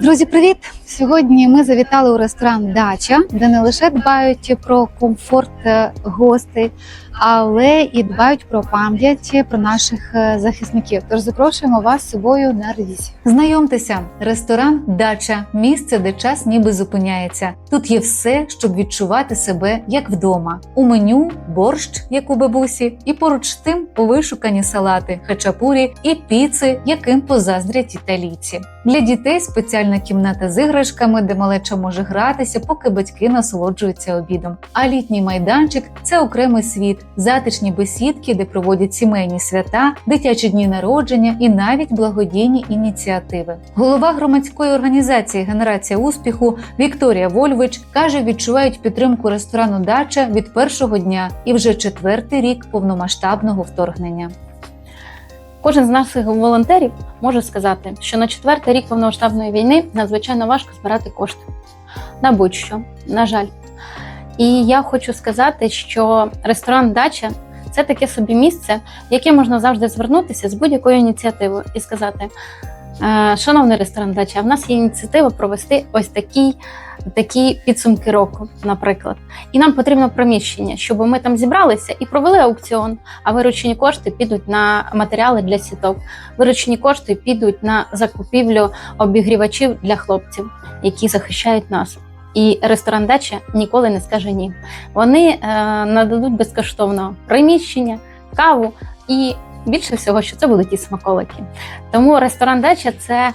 Друзі, привіт! Сьогодні ми завітали у ресторан Дача, де не лише дбають про комфорт е, гостей, але і дбають про пам'ять про наших е, захисників. Тож запрошуємо вас з собою на ревізію. Знайомтеся, ресторан Дача місце, де час ніби зупиняється. Тут є все, щоб відчувати себе як вдома. У меню борщ, як у бабусі, і поруч з тим вишукані салати, хачапурі і піци, яким позаздрять італійці. Для дітей спеціальна кімната з іграшками, де малеча може гратися, поки батьки насолоджуються обідом. А літній майданчик це окремий світ, затишні бесідки, де проводять сімейні свята, дитячі дні народження і навіть благодійні ініціативи. Голова громадської організації Генерація успіху Вікторія Вольвич каже, відчувають підтримку ресторану Дача від першого дня і вже четвертий рік повномасштабного вторгнення. Кожен з наших волонтерів може сказати, що на четвертий рік повномасштабної війни надзвичайно важко збирати кошти на будь-що, на жаль. І я хочу сказати, що ресторан Дача це таке собі місце, в яке можна завжди звернутися з будь-якою ініціативою і сказати: «Е, Шановний ресторан Дача, в нас є ініціатива провести ось такий, такі підсумки року, наприклад. І нам потрібно приміщення, щоб ми там зібралися і провели аукціон. А виручені кошти підуть на матеріали для сіток. Виручені кошти підуть на закупівлю обігрівачів для хлопців, які захищають нас. І ресторан Дача ніколи не скаже ні. Вони е, нададуть безкоштовно приміщення, каву і більше всього, що це будуть і смаколики. Тому ресторан Дача це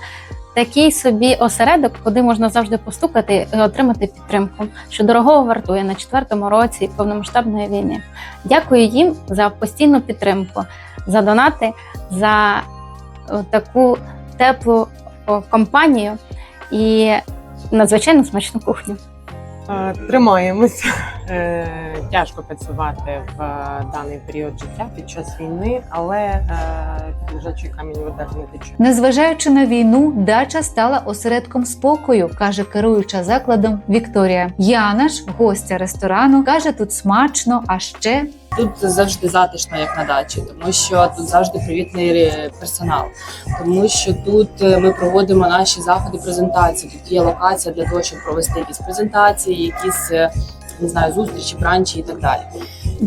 такий собі осередок, куди можна завжди постукати і отримати підтримку, що дорогого вартує на четвертому році повномасштабної війни. Дякую їм за постійну підтримку, за донати, за таку теплу компанію і надзвичайно смачну кухню. Е, Тримаємось. Е, Тяжко працювати в е, даний період життя під час війни, але лежачий камінь вода не тече. Незважаючи на війну, дача стала осередком спокою, каже керуюча закладом Вікторія. Яна ж, гостя ресторану, каже, тут смачно, а ще Тут завжди затишно, як на дачі, тому що тут завжди привітний персонал. Тому що тут е, ми проводимо наші заходи презентації. Тут є локація для того, щоб провести якісь презентації, якісь е, не знаю, зустрічі, бранчі і так далі.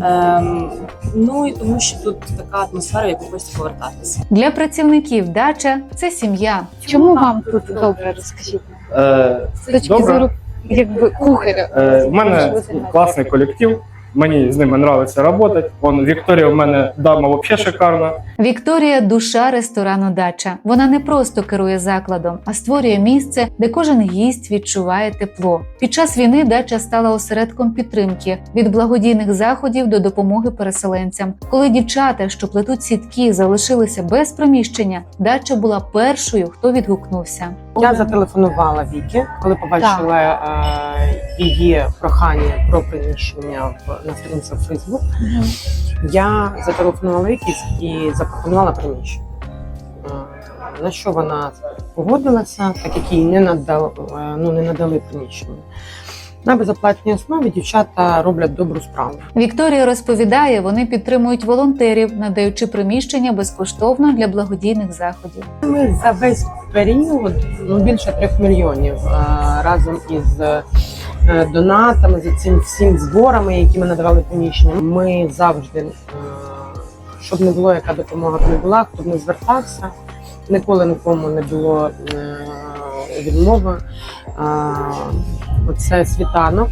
Ем, ну і тому, що тут така атмосфера, яку хочеться повертатися. для працівників дача це сім'я. Чому вам тут добре розкажіть? Е, З точки Добре. зору якби кухаря. е, У мене класний колектив. Мені з ними подобається працювати. Вон Вікторія в мене дама взагалі шикарна. Вікторія душа ресторану Дача. Вона не просто керує закладом, а створює місце, де кожен гість відчуває тепло. Під час війни дача стала осередком підтримки від благодійних заходів до допомоги переселенцям. Коли дівчата, що плетуть сітки, залишилися без приміщення, дача була першою, хто відгукнувся. Я зателефонувала Вікі, коли побачила е, її прохання про приміщення в на сторінці Фейсбук. Я зателефонувала Вікі і запропонувала приміщення. Е, На що вона погодилася, так як їй не надали, ну, не надали приміщення. На безоплатній основі дівчата роблять добру справу. Вікторія розповідає, вони підтримують волонтерів, надаючи приміщення безкоштовно для благодійних заходів. Ми за весь період ну, більше трьох мільйонів е, разом із е, донатами, за цим всім зборами, які ми надавали приміщення. Ми завжди, е, щоб не було, яка допомога б не була, хто б не звертався, ніколи нікому не було е, відмови. Оце світанок,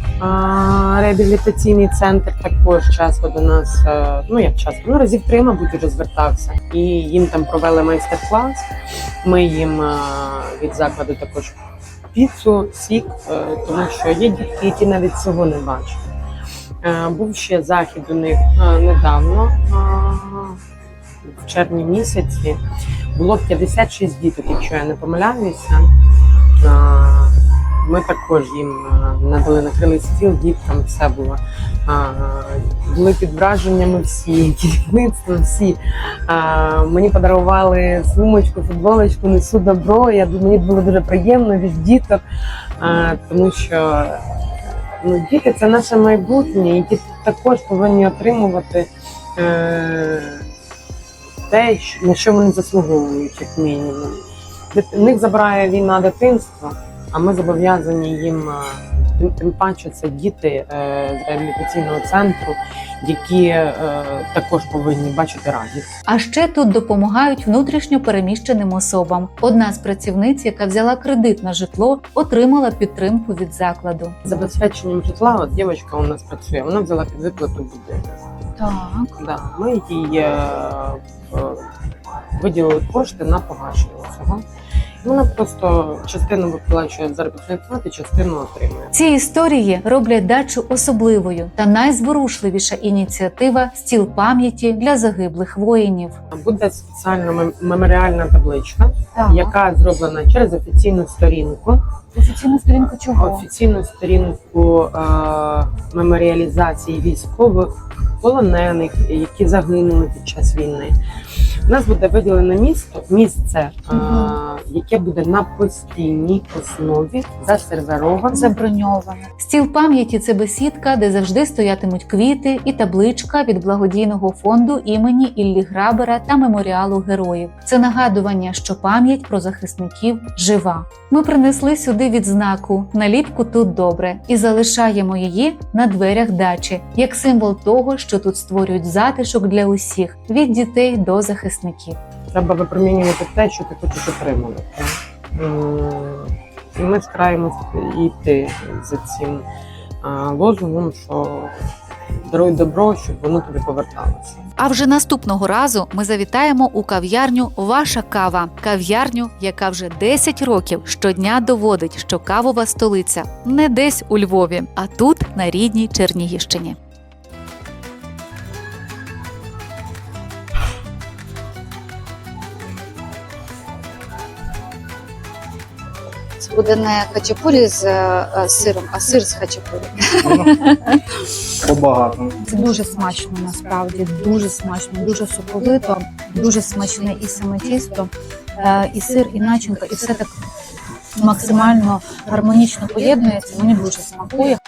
реабілітаційний центр також часто до нас, е, ну як часто, ну разів три, мабуть, вже звертався. І їм там провели майстер-клас. Ми їм е, від закладу також піцу, сік, тому що є дітки, які навіть цього не бачать. Е, Був ще захід у них е, недавно, е, в червні місяці. Було 56 діток, якщо я не помиляюся. Ми також їм надали накрили стіл, діткам все було. Були під враженнями всі, керівництво всі. Мені подарували сумочку, футболочку, несу добро. Я мені було дуже приємно від діток, тому що ну, діти це наше майбутнє, і діти також повинні отримувати е, те, на що вони заслуговують, як мінімум. В них забирає війна дитинства, а ми зобов'язані їм. Тим, тим паче це діти е, з реабілітаційного центру, які е, також повинні бачити радість. А ще тут допомагають внутрішньо переміщеним особам. Одна з працівниць, яка взяла кредит на житло, отримала підтримку від закладу. Забезпеченням житла, от дівчинка у нас працює, вона взяла під виплату будинок. Так. Да, ми їй е, виділили кошти на погашення цього. Вона просто частину виплачує заробітної плати, частину отримує. Ці історії роблять дачу особливою та найзворушливіша ініціатива стіл пам'яті для загиблих воїнів. Буде спеціальна меморіальна табличка, Так. яка зроблена через офіційну сторінку. офіційна сторінка чого? Офіційну сторінку е, меморіалізації військових полонених, які загинули під час війни. У нас буде виділене місто, місце, е, Мгм. яке буде на постійній основі засервероване. Заброньоване. Стіл пам'яті це бесідка, де завжди стоятимуть квіти і табличка від благодійного фонду імені Іллі Грабера та меморіалу героїв. Це нагадування, що пам'ять про захисників жива. Ми принесли сюди відзнаку наліпку тут добре і залишаємо її на дверях дачі, як символ того, що тут створюють затишок для усіх від дітей до захисників. Треба випромінювати те, що ти хочеш отримувати. І ми стараємося йти за цим лозунгом, що даруй добро, щоб воно тобі поверталося. А вже наступного разу ми завітаємо у кав'ярню Ваша кава, кав'ярню, яка вже 10 років щодня доводить, що кавова столиця не десь у Львові, а тут на рідній Чернігівщині. Буде не хачапурі з е, сиром, а сир з хачапурі. Побагато. Це дуже смачно насправді, дуже смачно, дуже соковито, дуже смачне і саме тісто, е, і сир, і начинка, і все так максимально гармонічно поєднується. Мені дуже смакує.